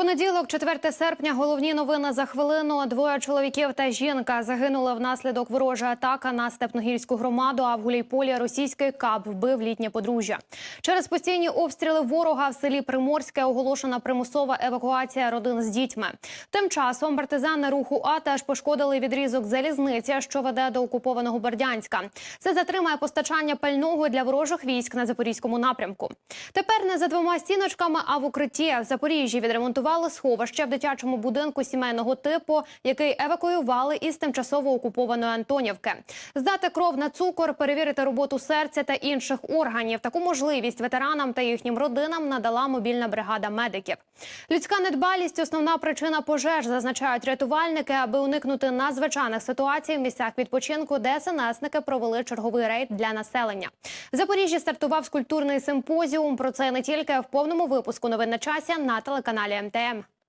Понеділок, 4 серпня, головні новини за хвилину. Двоє чоловіків та жінка загинули внаслідок ворожої атаки на степногірську громаду. А в Гуляйполі російський кап вбив літнє подружжя. Через постійні обстріли ворога в селі Приморське оголошена примусова евакуація родин з дітьми. Тим часом партизани руху А теж пошкодили відрізок залізниці, що веде до окупованого Бердянська. Це затримає постачання пального для ворожих військ на запорізькому напрямку. Тепер не за двома стіночками, а в укритті в Запоріжжі відремонтували сховище в дитячому будинку сімейного типу, який евакуювали із тимчасово окупованої Антонівки. Здати кров на цукор, перевірити роботу серця та інших органів. Таку можливість ветеранам та їхнім родинам надала мобільна бригада медиків. Людська недбалість основна причина пожеж, зазначають рятувальники, аби уникнути надзвичайних ситуацій в місцях відпочинку, де СНСники провели черговий рейд для населення. В Запоріжжі стартував скульптурний симпозіум. Про це не тільки в повному випуску новин на часі на телеканалі system.